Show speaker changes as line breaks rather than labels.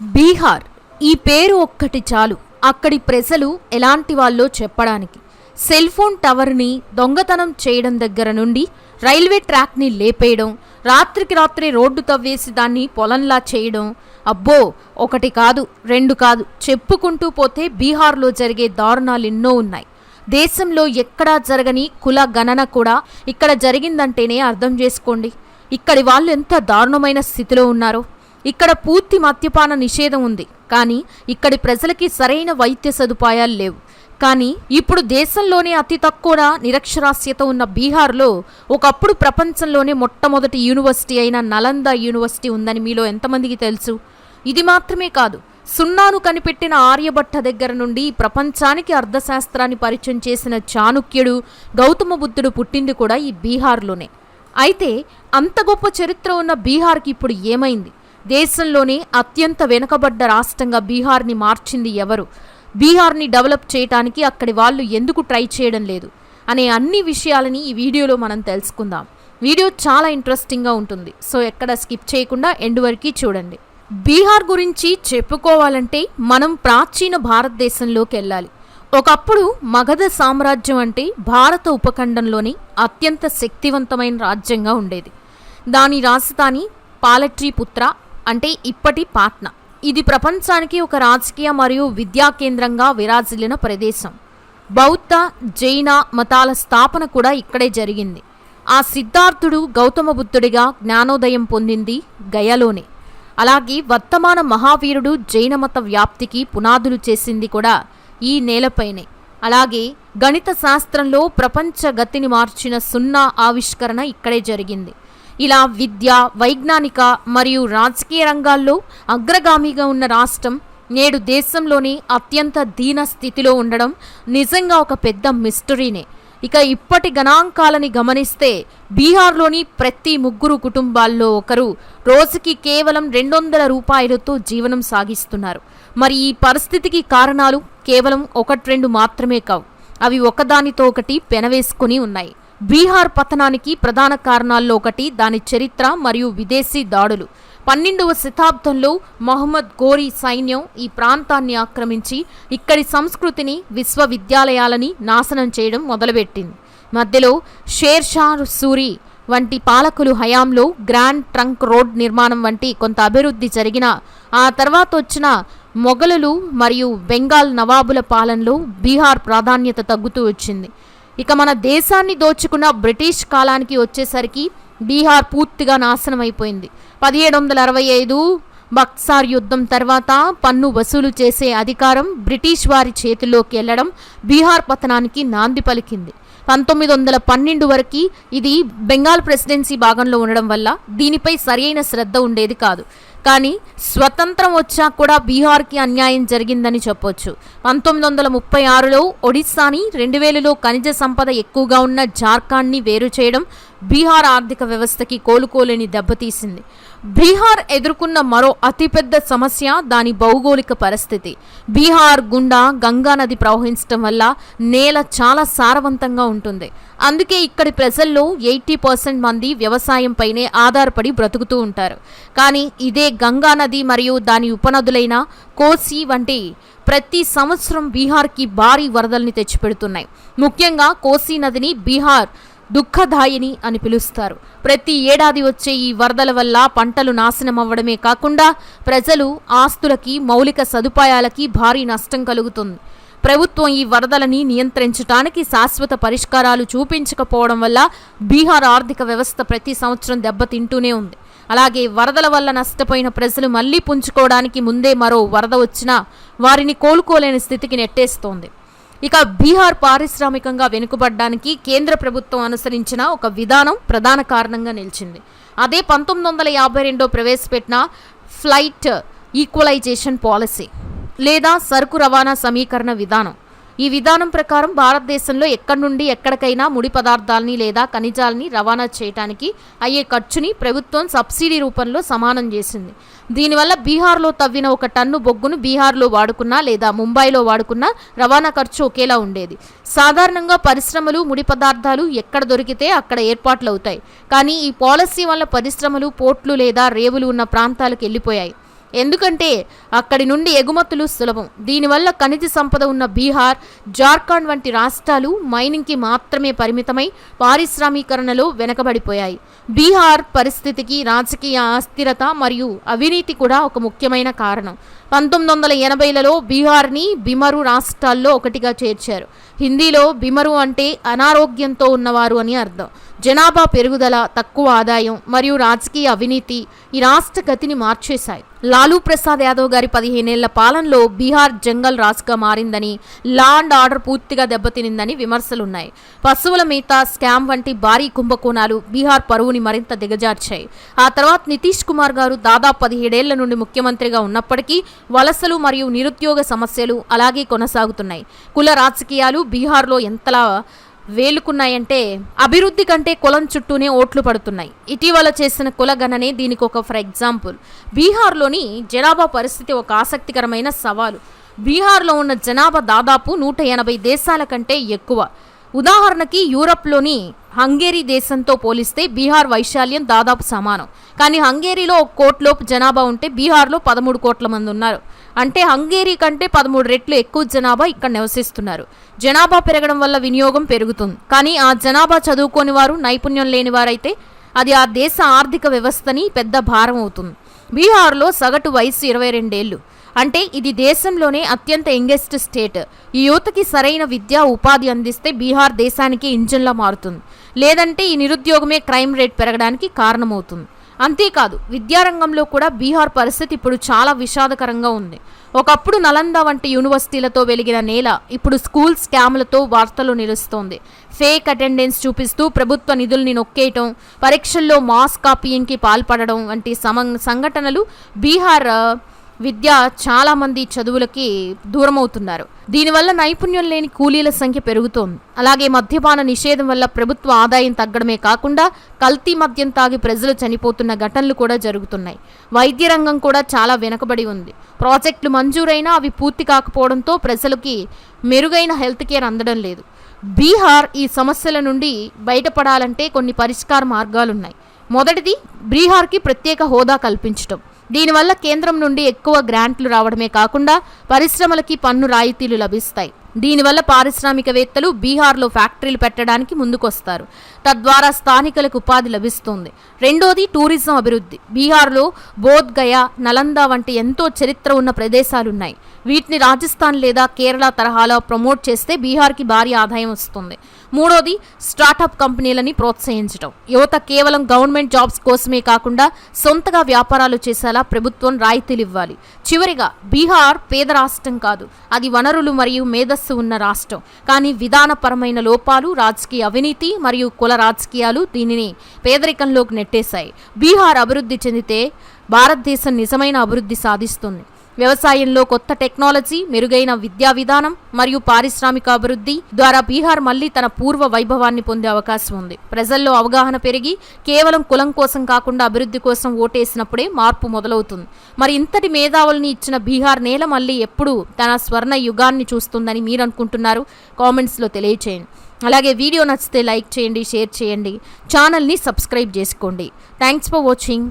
బీహార్. ఈ పేరు ఒక్కటి చాలు. అక్కడి ప్రజలు ఎలాంటి వాళ్ళో చెప్పడానికి. సెల్ ఫోన్ టవర్ని దొంగతనం చేయడం దగ్గర నుండి రైల్వే ట్రాక్ని లేపేయడం రాత్రికి రాత్రి రోడ్డు తవ్వేసి దాన్ని పొలంలా చేయడం. అబ్బో ఒకటి కాదు రెండు కాదు చెప్పుకుంటూ పోతే బీహార్లో జరిగే దారుణాలు ఎన్నో ఉన్నాయి. దేశంలో ఎక్కడా జరగని కుల గణన కూడా ఇక్కడ జరిగిందంటేనే అర్థం చేసుకోండి. ఇక్కడి వాళ్ళు ఎంత దారుణమైన స్థితిలో ఉన్నారో. ఇక్కడ పూర్తి మద్యపాన నిషేధం ఉంది. కానీ ఇక్కడి ప్రజలకి సరైన వైద్య సదుపాయాలు లేవు. కానీ ఇప్పుడు దేశంలోనే అతి తక్కువ నిరక్షరాస్యత ఉన్న బీహార్లో ఒకప్పుడు ప్రపంచంలోనే మొట్టమొదటి యూనివర్సిటీ అయిన నలంద యూనివర్సిటీ ఉందని మీలో ఎంతమందికి తెలుసు? ఇది మాత్రమే కాదు సున్నాను కనిపెట్టిన ఆర్యభట్ట దగ్గర నుండి ప్రపంచానికి అర్థశాస్త్రాన్ని పరిచయం చేసిన చాణుక్యుడు గౌతమ బుద్ధుడు పుట్టింది కూడా ఈ బీహార్లోనే. అయితే అంత గొప్ప చరిత్ర ఉన్న బీహార్కి ఇప్పుడు ఏమైంది? దేశంలోనే అత్యంత వెనుకబడ్డ రాష్ట్రంగా బీహార్ని మార్చింది ఎవరు? బీహార్ని డెవలప్ చేయటానికి అక్కడి వాళ్ళు ఎందుకు ట్రై చేయడం లేదు? అనే అన్ని విషయాలని ఈ వీడియోలో మనం తెలుసుకుందాం. వీడియో చాలా ఇంట్రెస్టింగ్గా ఉంటుంది. సో ఎక్కడ స్కిప్ చేయకుండా ఎండ్ వరకు చూడండి. బీహార్ గురించి చెప్పుకోవాలంటే మనం ప్రాచీన భారతదేశంలోకి వెళ్ళాలి. ఒకప్పుడు మగధ సామ్రాజ్యం అంటే భారత ఉపఖండంలోని అత్యంత శక్తివంతమైన రాజ్యంగా ఉండేది. దాని రాజధాని పాలట్రీపుత్ర అంటే ఇప్పటి పాట్నా. ఇది ప్రపంచానికి ఒక రాజకీయ మరియు విద్యా కేంద్రంగా విరాజిల్లిన ప్రదేశం. బౌద్ధ జైన మతాల స్థాపన కూడా ఇక్కడే జరిగింది. ఆ సిద్ధార్థుడు గౌతమ బుద్ధుడిగా జ్ఞానోదయం పొందింది గయలోనే. అలాగే వర్తమాన మహావీరుడు జైన మత వ్యాప్తికి పునాదులు చేసింది కూడా ఈ నేలపైనే. అలాగే గణిత శాస్త్రంలో ప్రపంచ గతిని మార్చిన సున్నా ఆవిష్కరణ ఇక్కడే జరిగింది. ఇలా విద్య వైజ్ఞానిక మరియు రాజకీయ రంగాల్లో అగ్రగామిగా ఉన్న రాష్ట్రం నేడు దేశంలోని అత్యంత దీన స్థితిలో ఉండడం నిజంగా ఒక పెద్ద మిస్టరీనే ఇక ఇప్పటి గణాంకాలని గమనిస్తే బీహార్లోని ప్రతి ముగ్గురు కుటుంబాల్లో ఒకరు రోజుకి కేవలం రెండు వందల రూపాయలతో జీవనం సాగిస్తున్నారు. మరి ఈ పరిస్థితికి కారణాలు కేవలం ఒకటి రెండు మాత్రమే కావు. అవి ఒకదానితో ఒకటి పెనవేసుకుని ఉన్నాయి. బీహార్ పతనానికి ప్రధాన కారణాల్లో ఒకటి దాని చరిత్ర మరియు విదేశీ దాడులు. పన్నెండవ శతాబ్దంలో మహమ్మద్ గోరీ సైన్యం ఈ ప్రాంతాన్ని ఆక్రమించి ఇక్కడి సంస్కృతిని విశ్వవిద్యాలయాలని నాశనం చేయడం మొదలుపెట్టింది. మధ్యలో షేర్ షా సూరి వంటి పాలకులు హయాంలో గ్రాండ్ ట్రంక్ రోడ్ నిర్మాణం వంటి కొంత అభివృద్ధి జరిగిన ఆ తర్వాత వచ్చిన మొఘలులు మరియు బెంగాల్ నవాబుల పాలనలో బీహార్ ప్రాధాన్యత తగ్గుతూ వచ్చింది. ఇక మన దేశాన్ని దోచుకున్న బ్రిటిష్ కాలానికి వచ్చేసరికి బీహార్ పూర్తిగా నాశనం అయిపోయింది పదిహేడు వందల అరవై ఐదు బక్సార్ యుద్ధం తర్వాత పన్ను వసూలు చేసే అధికారం బ్రిటిష్ వారి చేతిలోకి వెళ్ళడం బీహార్ పతనానికి నాంది పలికింది. పంతొమ్మిది వందల పన్నెండు వరకు ఇది బెంగాల్ ప్రెసిడెన్సీ భాగంలో ఉండడం వల్ల దీనిపై సరైన శ్రద్ధ ఉండేది కాదు. కానీ స్వతంత్రం వచ్చాక కూడా బీహార్కి అన్యాయం జరిగిందని చెప్పొచ్చు. పంతొమ్మిది వందల ముప్పై ఆరులో ఒడిస్సాని రెండు వేలలో ఖనిజ సంపద ఎక్కువగా ఉన్న జార్ఖండ్ని వేరు చేయడం బీహార్ ఆర్థిక వ్యవస్థకి కోలుకోలేని దెబ్బతీసింది. బీహార్ ఎదుర్కొన్న మరో అతిపెద్ద సమస్య దాని భౌగోళిక పరిస్థితి. బీహార్ గుండా గంగా నది ప్రవహించడం వల్ల నేల చాలా సారవంతంగా ఉంటుంది. అందుకే ఇక్కడి ప్రజల్లో ఎయిటీ పర్సెంట్ మంది వ్యవసాయంపైనే ఆధారపడి బ్రతుకుతూ ఉంటారు. కానీ ఇదే గంగా నది మరియు దాని ఉపనదులైన కోసి వంటి ప్రతి సంవత్సరం బీహార్కి భారీ వరదల్ని తెచ్చిపెడుతున్నాయి. ముఖ్యంగా కోసి నదిని బీహార్ దుఃఖదాయిని అని పిలుస్తారు. ప్రతి ఏడాది వచ్చే ఈ వరదల వల్ల పంటలు నాశనం అవ్వడమే కాకుండా ప్రజలు ఆస్తులకి మౌలిక సదుపాయాలకి భారీ నష్టం కలుగుతుంది. ప్రభుత్వం ఈ వరదలని నియంత్రించడానికి శాశ్వత పరిష్కారాలు చూపించకపోవడం వల్ల బీహార్ ఆర్థిక వ్యవస్థ ప్రతి సంవత్సరం దెబ్బతింటూనే ఉంది. అలాగే వరదల వల్ల నష్టపోయిన ప్రజలు మళ్ళీ పుంజుకోవడానికి ముందే మరో వరద వచ్చినా వారిని కోలుకోలేని స్థితికి నెట్టేస్తోంది. ఇక బీహార్ పారిశ్రామికంగా వెనుకబడ్డానికి కేంద్ర ప్రభుత్వం అనుసరించిన ఒక విధానం ప్రధాన కారణంగా నిలిచింది. అదే పంతొమ్మిది వందల యాభై రెండో ప్రవేశపెట్టిన ఫ్లైట్ ఈక్వలైజేషన్ పాలసీ లేదా సరుకు రవాణా సమీకరణ విధానం. ఈ విధానం ప్రకారం భారతదేశంలో ఎక్కడి నుండి ఎక్కడికైనా ముడి పదార్థాలని లేదా ఖనిజాలని రవాణా చేయడానికి అయ్యే ఖర్చుని ప్రభుత్వం సబ్సిడీ రూపంలో సమానం చేసింది. దీనివల్ల బీహార్లో తవ్విన ఒక టన్ను బొగ్గును బీహార్లో వాడుకున్నా లేదా ముంబైలో వాడుకున్నా రవాణా ఖర్చు ఒకేలా ఉండేది. సాధారణంగా పరిశ్రమలు ముడి పదార్థాలు ఎక్కడ దొరికితే అక్కడ ఏర్పాట్లు అవుతాయి కానీ ఈ పాలసీ వల్ల పరిశ్రమలు పోర్ట్లు లేదా రేవులు ఉన్న ప్రాంతాలకు వెళ్ళిపోయాయి. ఎందుకంటే అక్కడి నుండి ఎగుమతులు సులభం. దీనివల్ల ఖనిజ సంపద ఉన్న బీహార్ జార్ఖండ్ వంటి రాష్ట్రాలు మైనింగ్కి మాత్రమే పరిమితమై పారిశ్రామీకరణలో వెనకబడిపోయాయి. బీహార్ పరిస్థితికి రాజకీయ అస్థిరత మరియు అవినీతి కూడా ఒక ముఖ్యమైన కారణం. పంతొమ్మిది వందల ఎనభైలలో బీహార్ని బిమరు రాష్ట్రాల్లో ఒకటిగా చేర్చారు. హిందీలో బిమరు అంటే అనారోగ్యంతో ఉన్నవారు అని అర్థం. జనాభా పెరుగుదల తక్కువ ఆదాయం మరియు రాజకీయ అవినీతి ఈ రాష్ట్ర గతిని మార్చేశాయి. లాలూ ప్రసాద్ యాదవ్ గారి పదిహేనేళ్ళ పాలనలో బీహార్ జంగల్ రాజ్గా మారిందని లా అండ్ ఆర్డర్ పూర్తిగా దెబ్బతినిందని విమర్శలున్నాయి. పశువుల మేత స్కామ్ వంటి భారీ కుంభకోణాలు బీహార్ పరువుని మరింత దిగజార్చాయి. ఆ తర్వాత నితీష్ కుమార్ గారు దాదాపు పదిహేడేళ్ళ నుండి ముఖ్యమంత్రిగా ఉన్నప్పటికీ వలసలు మరియు నిరుద్యోగ సమస్యలు అలాగే కొనసాగుతున్నాయి. కుల రాజకీయాలు బీహార్లో ఎంతలా వేలుకున్నాయంటే అభివృద్ధి కంటే కులం చుట్టూనే ఓట్లు పడుతున్నాయి. ఇటీవల చేసిన కుల గణనే దీనికి ఒక ఫర్ ఎగ్జాంపుల్. బీహార్లోని జనాభా పరిస్థితి ఒక ఆసక్తికరమైన సవాలు. బీహార్లో ఉన్న జనాభా దాదాపు నూట ఎనభై దేశాల కంటే ఎక్కువ. ఉదాహరణకి యూరప్లోని హంగేరీ దేశంతో పోలిస్తే బీహార్ వైశాల్యం దాదాపు సమానం. కానీ హంగేరీలో ఒక కోట్లోపు జనాభా ఉంటే బీహార్లో పదమూడు కోట్ల మంది ఉన్నారు. అంటే హంగేరీ కంటే పదమూడు రెట్లు ఎక్కువ జనాభా ఇక్కడ నివసిస్తున్నారు. జనాభా పెరగడం వల్ల వినియోగం పెరుగుతుంది. కానీ ఆ జనాభా చదువుకోని వారు నైపుణ్యం లేని వారైతే అది ఆ దేశ ఆర్థిక వ్యవస్థని పెద్ద భారం అవుతుంది. బీహార్లో సగటు వయసు ఇరవై రెండేళ్ళు. అంటే ఇది దేశంలోనే అత్యంత యంగెస్ట్ స్టేట్. ఈ యువతకి సరైన విద్య ఉపాధి అందిస్తే బీహార్ దేశానికి ఇంజన్లా మారుతుంది. లేదంటే ఈ నిరుద్యోగమే క్రైమ్ రేట్ పెరగడానికి కారణమవుతుంది. అంతేకాదు విద్యారంగంలో కూడా బీహార్ పరిస్థితి ఇప్పుడు చాలా విషాదకరంగా ఉంది. ఒకప్పుడు నలంద వంటి యూనివర్సిటీలతో వెలిగిన నేల ఇప్పుడు స్కూల్ స్కామ్లతో వార్తలు నిలుస్తోంది. ఫేక్ అటెండెన్స్ చూపిస్తూ ప్రభుత్వ నిధుల్ని నొక్కేయటం పరీక్షల్లో మాస్ కాపీయింగ్కి పాల్పడడం వంటి సమ సంఘటనలు బీహార్ విద్య చాలామంది చదువులకి దూరమవుతున్నారు. దీనివల్ల నైపుణ్యం లేని కూలీల సంఖ్య పెరుగుతోంది. అలాగే మద్యపాన నిషేధం వల్ల ప్రభుత్వ ఆదాయం తగ్గడమే కాకుండా కల్తీ మద్యం తాగి ప్రజలు చనిపోతున్న ఘటనలు కూడా జరుగుతున్నాయి. వైద్య రంగం కూడా చాలా వెనకబడి ఉంది. ప్రాజెక్టులు మంజూరైనా అవి పూర్తి కాకపోవడంతో ప్రజలకి మెరుగైన హెల్త్ కేర్ అందడం లేదు. బీహార్ ఈ సమస్యల నుండి బయటపడాలంటే కొన్ని పరిష్కార మార్గాలున్నాయి. మొదటిది బీహార్కి ప్రత్యేక హోదా కల్పించడం దీనివల్ల కేంద్రం నుండి ఎక్కువ గ్రాంట్లు రావడమే కాకుండా పరిశ్రమలకి పన్ను రాయితీలు లభిస్తాయి. దీనివల్ల పారిశ్రామికవేత్తలు బీహార్లో ఫ్యాక్టరీలు పెట్టడానికి ముందుకొస్తారు. తద్వారా స్థానికులకు ఉపాధి లభిస్తుంది. రెండోది టూరిజం అభివృద్ధి. బీహార్లో బోధ్ గయా నలంద వంటి ఎంతో చరిత్ర ఉన్న ప్రదేశాలున్నాయి. వీటిని రాజస్థాన్ లేదా కేరళ తరహాలో ప్రమోట్ చేస్తే బీహార్కి భారీ ఆదాయం వస్తుంది. మూడోది స్టార్టప్ కంపెనీలని ప్రోత్సహించడం యువత కేవలం గవర్నమెంట్ జాబ్స్ కోసమే కాకుండా సొంతగా వ్యాపారాలు చేసేలా ప్రభుత్వం రాయితీలు ఇవ్వాలి. చివరిగా బీహార్ పేద రాష్ట్రం కాదు. అది వనరులు మరియు మేధస్సు ఉన్న రాష్ట్రం. కానీ విధానపరమైన లోపాలు రాజకీయ అవినీతి మరియు కుల రాజకీయాలు దీనిని పేదరికంలోకి నెట్టేశాయి. బీహార్ అభివృద్ధి చెందితే భారతదేశం నిజమైన అభివృద్ధి సాధిస్తుంది. వ్యవసాయంలో కొత్త టెక్నాలజీ మెరుగైన విద్యా విధానం మరియు పారిశ్రామిక అభివృద్ధి ద్వారా బీహార్ మళ్ళీ తన పూర్వ వైభవాన్ని పొందే అవకాశం ఉంది. ప్రజల్లో అవగాహన పెరిగి కేవలం కులం కోసం కాకుండా అభివృద్ధి కోసం ఓటేసినప్పుడే మార్పు మొదలవుతుంది. మరి ఇంతటి మేధావుల్ని ఇచ్చిన బీహార్ నేల మళ్ళీ ఎప్పుడు తన స్వర్ణ యుగాన్ని చూస్తుందని మీరు అనుకుంటున్నారు? కామెంట్స్లో తెలియచేయండి. అలాగే వీడియో నచ్చితే లైక్ చేయండి షేర్ చేయండి. ఛానల్ని సబ్స్క్రైబ్ చేసుకోండి. Thanks for watching.